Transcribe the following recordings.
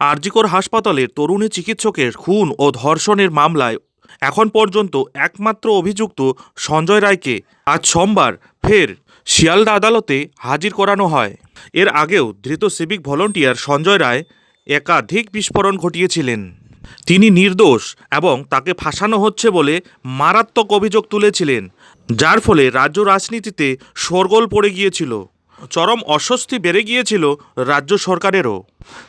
আরজিকর হাসপাতালের তরুণী চিকিৎসকের খুন ও ধর্ষণের মামলায় এখন পর্যন্ত একমাত্র অভিযুক্ত সঞ্জয় রায়কে আজ সোমবার ফের শিয়ালদা আদালতে হাজির করানো হয়। এর আগেও ধৃত সিভিক ভলন্টিয়ার সঞ্জয় রায় একাধিক বিস্ফোরণ ঘটিয়েছিলেন। তিনি নির্দোষ এবং তাকে ফাঁসানো হচ্ছে বলে মারাত্মক অভিযোগ তুলেছিলেন, যার ফলে রাজ্য রাজনীতিতে শোরগোল পড়ে গিয়েছিল। চরম অস্বস্তি বেড়ে গিয়েছিল রাজ্য সরকারেরও।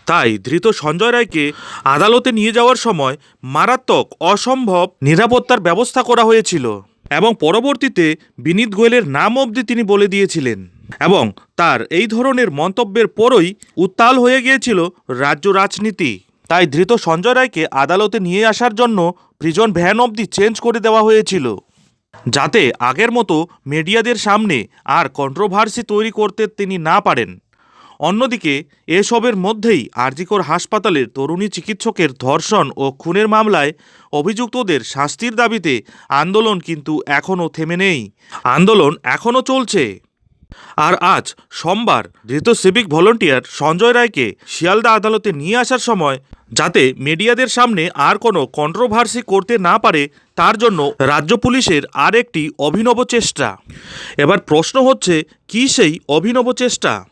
তাই ধৃত সঞ্জয় রায়কে আদালতে নিয়ে যাওয়ার সময় মারাত্মক অসম্ভব নিরাপত্তার ব্যবস্থা করা হয়েছিল এবং পরবর্তীতে বিনীত গোয়েলের নাম অবধি তিনি বলে দিয়েছিলেন এবং তার এই ধরনের মন্তব্যের পরই উত্তাল হয়ে গিয়েছিল রাজ্য রাজনীতি। তাই ধৃত সঞ্জয় রায়কে আদালতে নিয়ে আসার জন্য প্রিজন ভ্যান অবধি চেঞ্জ করে দেওয়া হয়েছিল। যাতে আগের মতো মিডিয়াদের সামনে আর কন্ট্রোভার্সি তৈরি করতে তিনি না পারেন। অন্যদিকে, এসবের মধ্যেই আরজিকর হাসপাতালের তরুণী চিকিৎসকের ধর্ষণ ও খুনের মামলায় অভিযুক্তদের শাস্তির দাবিতে আন্দোলন কিন্তু এখনও থেমে নেই। আন্দোলন এখনও চলছে। আর আজ সোমবার ধৃত সিভিক ভলান্টিয়ার সঞ্জয় রায়কে শিয়ালদা আদালতে নিয়ে আসার সময় যাতে মিডিয়াদের সামনে আর কোনো কন্ট্রোভার্সি করতে না পারে, তার জন্য রাজ্য পুলিশের আর একটি অভিনব চেষ্টা। এবার প্রশ্ন হচ্ছে, কী সেই অভিনব চেষ্টা?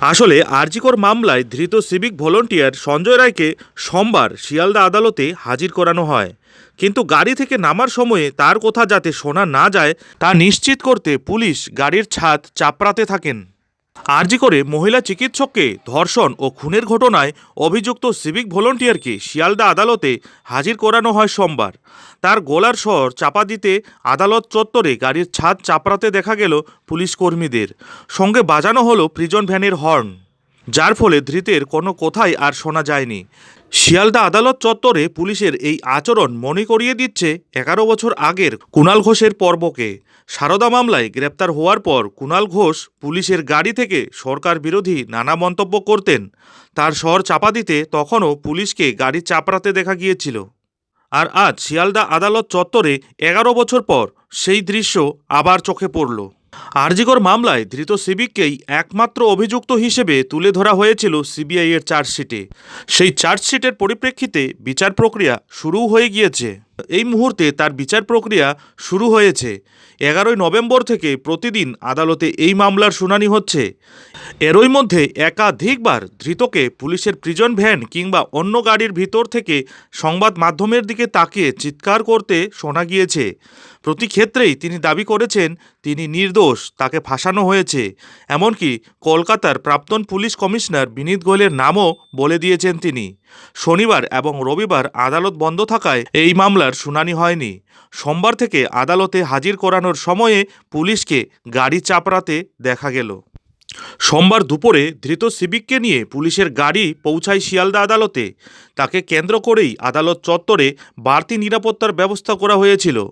আসলে আরজিকর মামলায় ধৃত সিভিক ভলান্টিয়ার সঞ্জয় রায়কে সোমবার শিয়ালদা আদালতে হাজির করানো হয়। কিন্তু গাড়ি থেকে নামার সময়ে তার কথা যাতে শোনা না যায়, তা নিশ্চিত করতে পুলিশ গাড়ির ছাদ চাপড়াতে থাকেন। আরজি করে মহিলা চিকিৎসককে ধর্ষণ ও খুনের ঘটনায় অভিযুক্ত সিভিক ভলান্টিয়ারকে শিয়ালদা আদালতে হাজির করানো হয় সোমবার। তার গলার স্বর চাপা দিতে আদালত চত্বরে গাড়ির ছাদ চাপড়াতে দেখা গেল পুলিশ কর্মীদের। সঙ্গে বাজানো হলো প্রিজন ভ্যানের হর্ন। যার ফলে ধৃতের কোনো কথাই আর শোনা যায়নি। শিয়ালদা আদালত চত্বরে পুলিশের এই আচরণ মনে করিয়ে দিচ্ছে এগারো বছর আগের কুণাল ঘোষের পর্বকে। সারদা মামলায় গ্রেপ্তার হওয়ার পর কুণাল ঘোষ পুলিশের গাড়ি থেকে সরকার বিরোধী নানা মন্তব্য করতেন। তার স্বর চাপা দিতে তখনও পুলিশকে গাড়ি চাপড়াতে দেখা গিয়েছিল। আর আজ শিয়ালদা আদালত চত্বরে এগারো বছর পর সেই দৃশ্য আবার চোখে পড়ল। আরজিকর মামলায় ধৃত সিভিককেই একমাত্র অভিযুক্ত হিসেবে তুলে ধরা হয়েছিল সিবিআই এর চার্জশিটে। সেই চার্জশিটের পরিপ্রেক্ষিতে বিচার প্রক্রিয়া শুরু হয়ে গিয়েছে। এই মুহূর্তে তার বিচার প্রক্রিয়া শুরু হয়েছে। এগারোই নভেম্বর থেকে প্রতিদিন আদালতে এই মামলার শুনানি হচ্ছে। এরই মধ্যে একাধিকবার ধৃতকে পুলিশের প্রিজন ভ্যান কিংবা অন্য গাড়ির ভিতর থেকে সংবাদ মাধ্যমের দিকে তাকিয়ে চিৎকার করতে শোনা গিয়েছে। প্রতি ক্ষেত্রেই তিনি দাবি করেছেন, তিনি নির্দোষ, তাকে ফাঁসানো হয়েছে। এমনকি কলকাতার প্রাক্তন পুলিশ কমিশনার বিনীত গোয়েলের নামও বলে দিয়েছেন তিনি। শনিবার এবং রবিবার আদালত বন্ধ থাকায় এই মামলার শুনানি হয়নি। সোমবার থেকে আদালতে হাজির করানোর সময়ে পুলিশকে গাড়ি চাপড়াতে দেখা গেল। সোমবার দুপুরে ধৃত সিভিককে নিয়ে পুলিশের গাড়ি পৌঁছায় শিয়ালদা আদালতে। তাকে কেন্দ্র করেই আদালত চত্বরে বাড়তি নিরাপত্তার ব্যবস্থা করা হয়েছিল।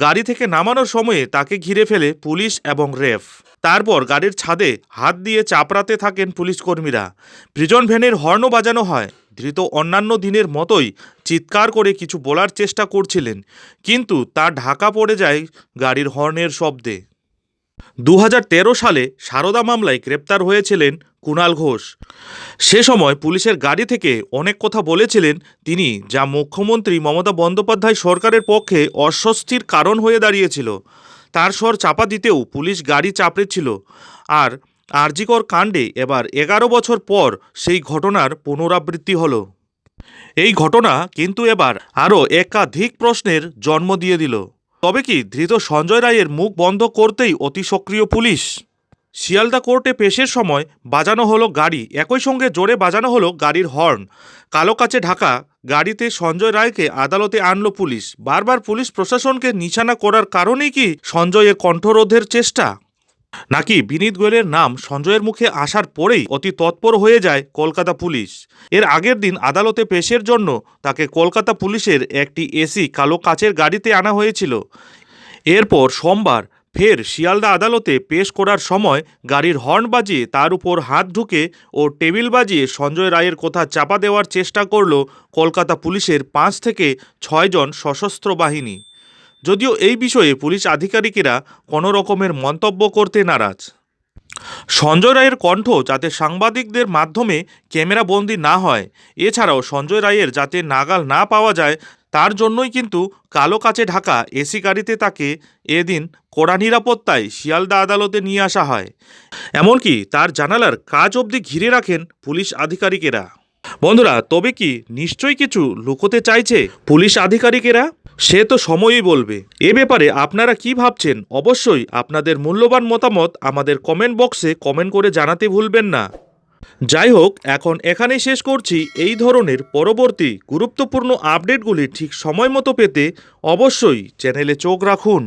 গাড়ি থেকে নামানোর সময়ে তাকে ঘিরে ফেলে পুলিশ এবং রেফ। তারপর গাড়ির ছাদে হাত দিয়ে চাপড়াতে থাকেন পুলিশ কর্মীরা প্রিজন ভ্যানের হর্নও বাজানো হয়। ধৃত অন্যান্য দিনের মতোই চিৎকার করে কিছু বলার চেষ্টা করছিলেন। কিন্তু তা ঢাকা পড়ে যায় গাড়ির হর্নের শব্দে। দু হাজার তেরো সালে সারদা মামলায় গ্রেপ্তার হয়েছিলেন কুণাল ঘোষ। সে সময় পুলিশের গাড়ি থেকে অনেক কথা বলেছিলেন তিনি, যা মুখ্যমন্ত্রী মমতা বন্দ্যোপাধ্যায় সরকারের পক্ষে অস্বস্তির কারণ হয়ে দাঁড়িয়েছিল। তার স্বর চাপা দিতেও পুলিশ গাড়ি চাপড়েছিল। আর আরজিকর কাণ্ডে এবার এগারো বছর পর সেই ঘটনার পুনরাবৃত্তি হলো। এই ঘটনা কিন্তু এবার আরও একাধিক প্রশ্নের জন্ম দিয়ে দিল। তবে কি ধৃত সঞ্জয় রায়ের মুখ বন্ধ করতেই অতি সক্রিয় পুলিশ? শিয়ালদা কোর্টে পেশের সময় বাজানো হলো গাড়ি। একই সঙ্গে জোরে বাজানো হলো গাড়ির হর্ন। কালো কাছে ঢাকা, গাড়িতে সঞ্জয় রায়কে আদালতে আনল পুলিশ। বারবার পুলিশ প্রশাসনকে নিশানা করার কারণেই কি সঞ্জয়ের কণ্ঠরোধের চেষ্টা? নাকি বিনীত গোয়েলের নাম সঞ্জয়ের মুখে আসার পরেই অতি তৎপর হয়ে যায় কলকাতা পুলিশ? এর আগের দিন আদালতে পেশের জন্য তাকে কলকাতা পুলিশের একটি এসি কালো কাচের গাড়িতে আনা হয়েছিল। এরপর সোমবার ফের শিয়ালদা আদালতে পেশ করার সময় গাড়ির হর্ন বাজিয়ে তার উপর হাত ঢুকে ও টেবিল বাজিয়ে সঞ্জয় রায়ের কথা চাপা দেওয়ার চেষ্টা করল কলকাতা পুলিশের পাঁচ থেকে ছয়জন সশস্ত্র বাহিনী। যদিও এই বিষয়ে পুলিশ আধিকারিকেরা কোনো রকমের মন্তব্য করতে নারাজ। সঞ্জয় রায়ের কণ্ঠ যাতে সাংবাদিকদের মাধ্যমে ক্যামেরা বন্দি না হয়, এছাড়াও সঞ্জয় রায়ের যাতে নাগাল না পাওয়া যায়, তার জন্যই কিন্তু কালো কাচে ঢাকা এসি গাড়িতে তাকে এদিন কড়া নিরাপত্তায় শিয়ালদা আদালতে নিয়ে আসা হয়। এমনকি তার জানালার কাজ অবধি ঘিরে রাখেন পুলিশ আধিকারিকেরা। বন্ধুরা, তবে কি নিশ্চয়ই কিছু লুকোতে চাইছে পুলিশ আধিকারিকেরা? সে তো সময়ই বলবে। এ ব্যাপারে আপনারা কি ভাবছেন? অবশ্যই আপনাদের মূল্যবান মতামত আমাদের কমেন্ট বক্সে কমেন্ট করে জানাতে ভুলবেন না। যাই হোক, এখন এখানেই শেষ করছি এই ধরনের পরবর্তী গুরুত্বপূর্ণ আপডেটগুলি ঠিক সময় মতো পেতে অবশ্যই চ্যানেলে চোখ রাখুন।